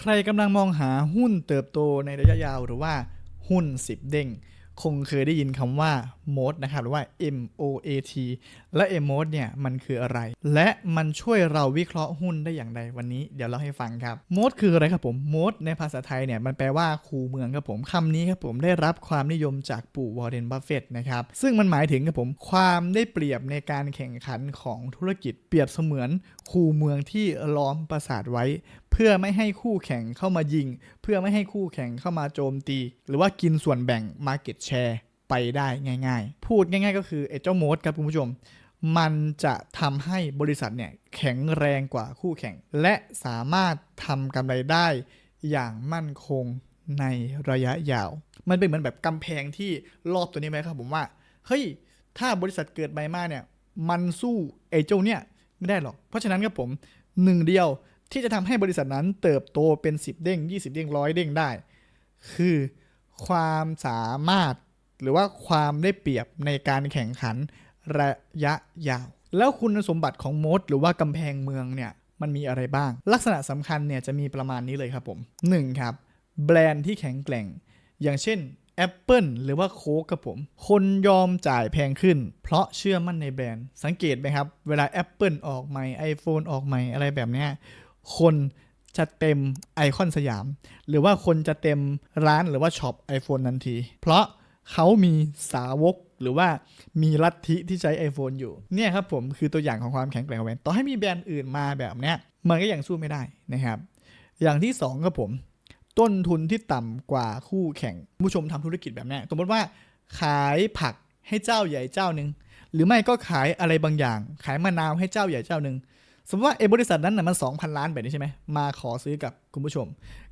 ใครกำลังมองหาหุ้นเติบโตในระยะยาวหรือว่าหุ้น 10 เด้ง คงเคยได้ยินคำว่า MOAT นะครับหรือว่า M O A T และ MOAT เนี่ยมันคืออะไร และมันช่วยเราวิเคราะห์หุ้นได้อย่างไรวันนี้เดี๋ยวเราให้ฟังครับ MOAT คืออะไรครับผม MOAT ในภาษาไทยเนี่ยมันแปลว่าคูเมืองครับผมคำนี้ครับผมได้รับความนิยมจากปู่วอร์เรนบัฟเฟตนะครับซึ่งมันหมายถึงครับผมความได้เปรียบในการแข่งขันของธุรกิจเปรียบเสมือน คูเมืองที่ล้อมปราสาทไว้ เพื่อไม่ให้คู่แข่งเข้ามายิง เพื่อไม่ให้คู่แข่งเข้ามาโจมตี หรือว่ากินส่วนแบ่ง Market Share ไปได้ง่าย ๆ พูดง่าย ๆ ก็คือไอ้เจ้าโมดครับคุณผู้ชม มันจะทำให้บริษัทเนี่ยแข็งแรงกว่าคู่แข่ง และสามารถทำกำไรได้อย่างมั่นคงในระยะยาว มันเป็นเหมือนแบบกำแพงที่รอบตัวนี้ไหมครับผมว่า เฮ้ย ถ้าบริษัทเกิดใหม่มาเนี่ย มันสู้ไอ้เจ้าเนี่ย ไม่ได้หรอก เพราะฉะนั้นครับผมหนึ่งเดียวที่จะทำให้บริษัทนั้นเติบโตเป็น 10 เด้ง 20 เด้งร้อยเด้งได้ คือความสามารถหรือว่าความได้เปรียบในการแข่งขันระยะยาว แล้วคุณสมบัติของมดหรือว่ากำแพงเมืองเนี่ยมันมีอะไรบ้าง ลักษณะสำคัญเนี่ยจะมีประมาณนี้เลยครับผม 1. ครับ แบรนด์ที่แข็งแกร่ง อย่างเช่น Apple หรือว่าโค้กครับผม คนยอมจ่ายแพงขึ้น เพราะเชื่อมั่นในแบรนด์ สังเกตไหมครับ เวลา Apple ออกใหม่ iPhone ออกใหม่อะไรแบบนี้คนจะเต็มไอคอนสยาม หรือว่าคนจะเต็มร้านหรือว่าช็อป iPhone ทันที เพราะเขามีสาวกหรือว่ามีลัทธิที่ใช้ iPhone อยู่ เนี่ยครับผมคือตัวอย่างของความแข็งแกร่งของแบรนด์ต่อให้มีแบรนด์อื่นมาแบบเนี้ยมันก็ยังสู้ไม่ได้นะครับ อย่างที่สองครับผม ต้นทุนที่ต่ำกว่าคู่แข่งผู้ชมทำธุรกิจแบบนี้สมมติว่าขายผักให้เจ้าใหญ่เจ้าหนึ่งหรือไม่ก็ขายอะไรบางอย่าง ขายมะนาวให้เจ้าใหญ่เจ้าหนึ่งสมมติว่าไอ้บริษัทนั้นน่ะมัน 2,000 ล้านแบบนี้ใช่ไหมมาขอซื้อกับคุณผู้ชม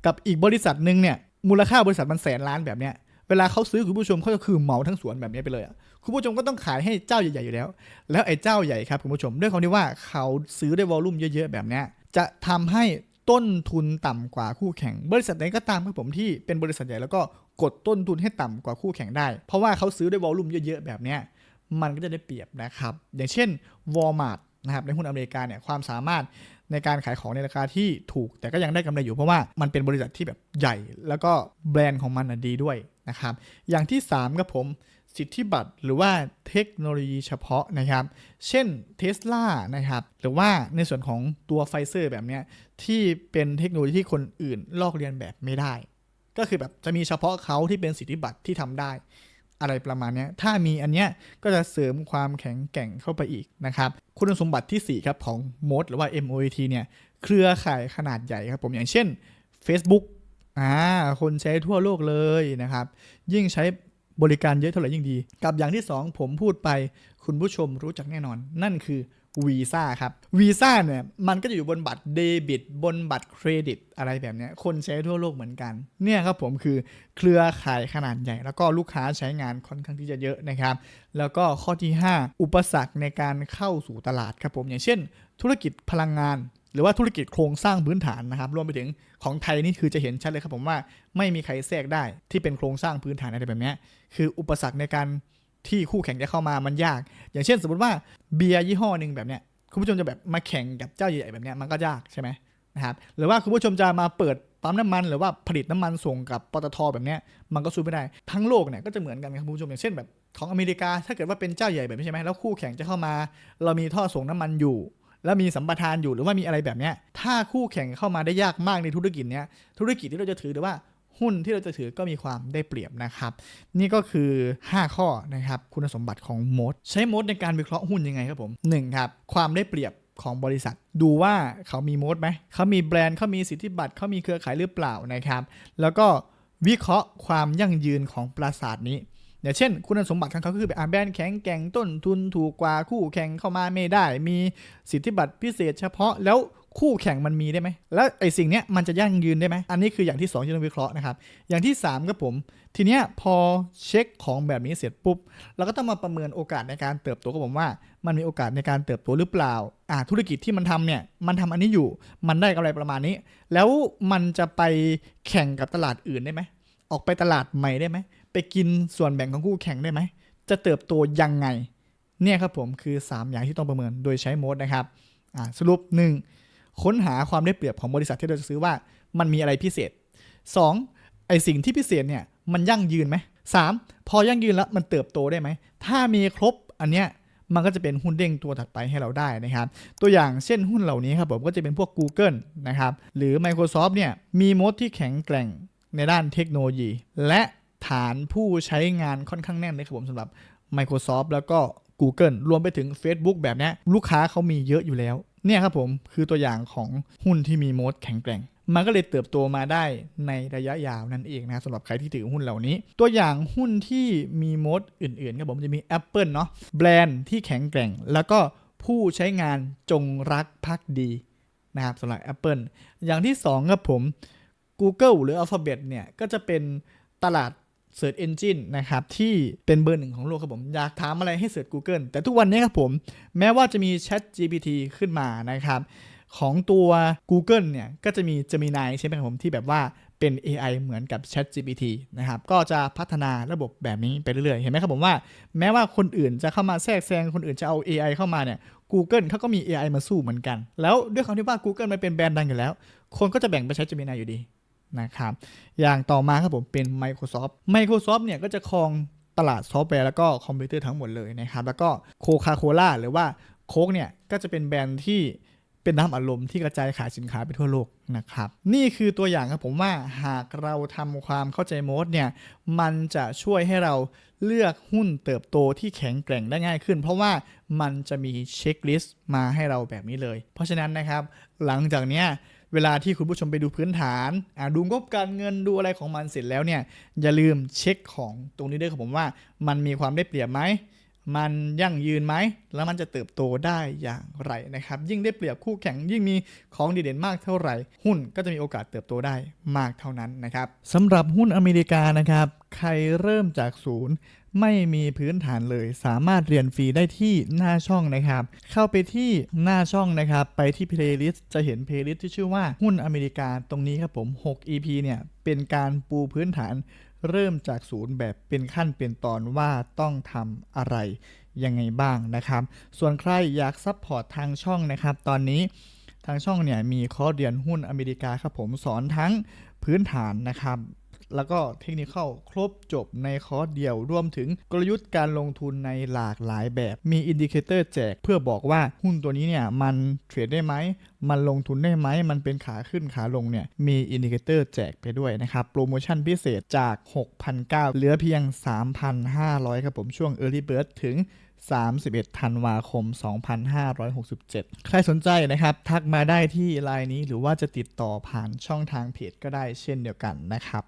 กับอีกบริษัทหนึ่งเนี่ยมูลค่าบริษัทมันแสนล้านแบบเนี้ยเวลาเขาซื้อคุณผู้ชมเขาจะคือเหมาทั้งสวนแบบนี้ไปเลยอะคุณผู้ชมก็ต้องขายให้เจ้าใหญ่ๆอยู่แล้ว แล้วไอ้เจ้าใหญ่ครับคุณผู้ชมด้วยความที่ว่าเขาซื้อได้วอลลุ่มเยอะ ๆ แบบเนี้ยจะทำให้ ต้นทุนต่ำกว่าคู่แข่ง บริษัทไหนก็ตามครับผมที่เป็นบริษัทใหญ่แล้วก็กดต้นทุนให้ต่ำกว่าคู่แข่งได้ เพราะว่าเขาซื้อด้วยวอลลุ่มเยอะๆแบบเนี้ยมันก็จะได้เปรียบนะครับ อย่างเช่น Walmart นะครับในหุ้นอเมริกาเนี่ยความสามารถในการขายของในราคาที่ถูก แต่ก็ยังได้กำไรอยู่เพราะว่ามันเป็นบริษัทที่แบบใหญ่ แล้วก็แบรนด์ของมันดีด้วยนะครับอย่างที่3ครับผม สิทธิบัตรหรือว่าเทคโนโลยีเฉพาะนะครับ เช่น Tesla นะครับ หรือว่าในส่วนของตัวไฟเซอร์แบบเนี้ยที่เป็นเทคโนโลยีที่คนอื่นลอกเรียนแบบไม่ได้ ก็คือแบบจะมีเฉพาะเขาที่เป็นสิทธิบัตรที่ทำได้ อะไรประมาณเนี้ยถ้ามีอันเนี้ยก็จะเสริมความแข็งแกร่งเข้าไปอีกนะครับ คุณสมบัติที่ 4 ครับของ MOD หรือว่า MOAT เนี่ยเครือข่ายขนาดใหญ่ครับผมอย่างเช่น Facebook อ่าคนใช้ทั่วโลกเลยนะครับ ยิ่งใช้ บริการเยอะเท่าไหร่ยิ่งดี กับอย่างที่ 2 ผมพูดไปคุณผู้ชมรู้จักแน่นอน นั่นคือวีซ่าครับวีซ่าเนี่ยมันก็จะอยู่บนบัตรเดบิต บนบัตรเครดิต อะไรแบบนี้คนใช้ทั่วโลกเหมือนกัน เนี่ยครับผมคือเครือข่ายขนาดใหญ่ แล้วก็ลูกค้าใช้งานค่อนข้างที่จะเยอะนะครับ แล้วก็ข้อที่ 5 อุปสรรคในการเข้าสู่ตลาดครับผมอย่างเช่น ธุรกิจพลังงาน หรือว่าธุรกิจโครงสร้างพื้นฐานนะครับ รวมไปถึงของไทยนี่คือจะเห็นชัดเลยครับผมว่าไม่มีใครแทรกได้ที่เป็นโครงสร้างพื้นฐานอะไรแบบนี้คืออุปสรรคในการที่คู่แข่งจะเข้ามามันยาก อย่างเช่น สมมติว่าเบียร์ยี่ห้อหนึ่งแบบเนี้ยคุณผู้ชมจะแบบมาแข่งกับเจ้าใหญ่ๆแบบเนี้ยมันก็ยากใช่ไหมนะครับหรือว่าคุณผู้ชมจะมาเปิดปั๊มน้ำมัน หรือว่าผลิตน้ำมันส่งกับปตทแบบเนี้ยมันก็สู้ไม่ได้ทั้งโลกเนี่ยก็จะเหมือนกันครับคุณผู้ชมอย่างเช่นแบบของอเมริกาถ้าเกิดว่าเป็นเจ้าใหญ่แบบนี้ใช่ไหมแล้วคู่แข่งจะเข้ามา เรามีท่อส่งน้ำมันอยู่ แล้วมีสัมปทานอยู่หรือว่ามีอะไรแบบเนี้ยถ้าคู่แข่งเข้ามาได้ยากมากในธุรกิจเนี้ยธุรกิจที่เราจะถือหรือว่าหุ้นที่เราจะถือก็มีความได้เปรียบนะครับ นี่ก็คือ 5 ข้อนะครับคุณสมบัติของโมดใช้โมดในการวิเคราะห์หุ้นยังไงครับผม1ครับความได้เปรียบของบริษัท ดูว่าเขามีโมดไหมเขามีแบรนด์เขามีสิทธิบัตรเขามีเครือข่ายหรือเปล่านะครับ แล้วก็วิเคราะห์ความยั่งยืนของปราสาทนี้ อย่างเช่น คุณสมบัติของเขาคือแบบอ่าแบรนด์แข็งแกร่งต้นทุนถูกกว่าคู่แข่งเข้ามาไม่ได้ มีสิทธิบัตรพิเศษเฉพาะแล้วคู่แข่งมันมีได้ไหม แล้วไอ้สิ่งเนี้ยมันจะยั่งยืนได้ไหม อันนี้คืออย่างที่ 2 ที่ต้องวิเคราะห์นะครับ อย่างที่ 3ครับผม ทีเนี้ยพอเช็คของแบบนี้เสร็จปุ๊บ เราก็ต้องมาประเมินโอกาสในการเติบโตกับผมว่า มันมีโอกาสในการเติบโตหรือเปล่า อ่าธุรกิจที่มันทำเนี่ย มันทำอันนี้อยู่ มันได้กำไรประมาณนี้ แล้วมันจะไปแข่งกับตลาดอื่นได้ไหม ออกไปตลาดใหม่ได้ไหม ไปกินส่วนแบ่งของคู่แข่งได้ไหม จะเติบโตยังไง เนี่ยครับผมคือ 3 อย่างที่ต้องประเมินโดยใช้โมดนะครับสรุป 1 ค้นหาความได้เปรียบของบริษัทที่เราจะซื้อว่ามันมีอะไรพิเศษ 2. ไอสิ่งที่พิเศษเนี่ยมันยั่งยืนไหมสามพอยั่งยืนแล้วมันเติบโตได้ไหม ถ้ามีครบอันเนี้ยมันก็จะเป็นหุ้นเด้งตัวถัดไปให้เราได้นะครับ ตัวอย่างเช่นหุ้นเหล่านี้ครับผมก็จะเป็นพวก Google นะครับ หรือ Microsoft เนี่ยมีมดที่แข็งแกร่ง ในด้านเทคโนโลยี และฐานผู้ใช้งานค่อนข้างแน่นเลยครับผมสำหรับ Microsoft แล้วก็ Google รวมไปถึง Facebook แบบนี้ลูกค้าเขามีเยอะอยู่แล้ว เนี่ยครับผมคือตัวอย่างของหุ้นที่มีโมดแข็งแกร่ง มันก็เลยเติบโตมาได้ในระยะยาวนั่นเองนะสำหรับใครที่ถือหุ้นเหล่านี้ ตัวอย่างหุ้นที่มีโมดอื่นๆครับผมจะมี Apple เนาะแบรนด์ที่แข็งแกร่ง แล้วก็ผู้ใช้งานจงรักภักดีนะครับสำหรับ Apple อย่างที่2ครับผม Google หรือ Alphabet เนี่ย ก็จะเป็นตลาด Search Engine นะครับ ที่เป็นเบอร์หนึ่งของโลกครับผม อยากถามอะไรให้เสิร์ช Google แต่ทุกวันนี้ครับผม แม้ว่าจะมี Chat GPT ขึ้นมานะครับ ของตัว Google เนี่ย ก็จะมี Gemini ใช่ไหมครับผมที่แบบว่าเป็น AI เหมือนกับ Chat GPT นะครับ ก็จะพัฒนาระบบแบบนี้ไปเรื่อยๆ เห็นไหมครับผมว่า แม้ว่าคนอื่นจะเข้ามาแทรกแซง คนอื่นจะเอา AI เข้ามาเนี่ย Google เขาก็มี AI มาสู้เหมือนกัน แล้วด้วยความที่ว่า Google มันเป็นแบรนด์ดังอยู่แล้ว คนก็จะแบ่งไปใช้ Gemini อยู่ดี นะครับ อย่างต่อมาครับผมเป็น Microsoft Microsoft เนี่ยก็จะครองตลาดซอฟต์แวร์แล้วก็คอมพิวเตอร์ทั้งหมดเลยนะครับ แล้วก็โคคาโคล่าหรือว่าโค้กเนี่ย ก็จะเป็นแบรนด์ที่เป็นน้ำอารมณ์ที่กระจายขายสินค้าไปทั่วโลกนะครับ นี่คือตัวอย่างครับผมว่าหากเราทำความเข้าใจโมดเนี่ย มันจะช่วยให้เราเลือกหุ้นเติบโตที่แข็งแกร่งได้ง่ายขึ้น เพราะว่ามันจะมีเช็คลิสต์มาให้เราแบบนี้เลย เพราะฉะนั้นนะครับ หลังจากเนี้ย เวลาที่คุณผู้ชมไปดูพื้นฐานอ่าดูงบการเงินดูอะไรของมันเสร็จแล้วเนี่ยอย่าลืมเช็คของตรงนี้ด้วยครับผมว่า มันมีความได้เปรียบไหมมันยั่งยืนไหม แล้วมันจะเติบโตได้อย่างไรนะครับ ยิ่งได้เปรียบคู่แข่ง ยิ่งมีของดีเด่นมากเท่าไหร่ หุ้นก็จะมีโอกาสเติบโตได้มากเท่านั้นนะครับสำหรับหุ้นอเมริกานะครับ ใครเริ่มจากศูนย์ไม่มีพื้นฐานเลย สามารถเรียนฟรีได้ที่หน้าช่องนะครับ เข้าไปที่หน้าช่องนะครับ ไปที่ playlist จะเห็น playlist ที่ชื่อว่าหุ้นอเมริกาตรงนี้ครับผม 6 EP เนี่ยเป็นการปูพื้นฐานเริ่มจากศูนย์แบบเป็นขั้นเป็นตอนว่าต้องทำอะไรยังไงบ้างนะครับ ส่วนใครอยากซัพพอร์ตทางช่องนะครับ ตอนนี้ทางช่องเนี่ยมีคอร์สเรียนหุ้นอเมริกาครับผมสอนทั้งพื้นฐานนะครับ แล้วก็เทคนิคเข้าครบจบในคอร์สเดียว รวมถึงกลยุทธ์การลงทุนในหลากหลายแบบ มีอินดิเคเตอร์แจกเพื่อบอกว่าหุ้นตัวนี้เนี่ยมันเทรดได้ไหม มันลงทุนได้ไหม มันเป็นขาขึ้นขาลงเนี่ยมีอินดิเคเตอร์แจกไปด้วยนะครับ โปรโมชั่นพิเศษจาก 6,900 เหลือเพียง 3,500 ครับผมช่วง Early Bird ถึง31ธันวาคม 2567 ใครสนใจนะครับ ทักมาได้ที่ไลน์นี้หรือว่าจะติดต่อผ่านช่องทางเพจก็ได้เช่นเดียวกันนะครับ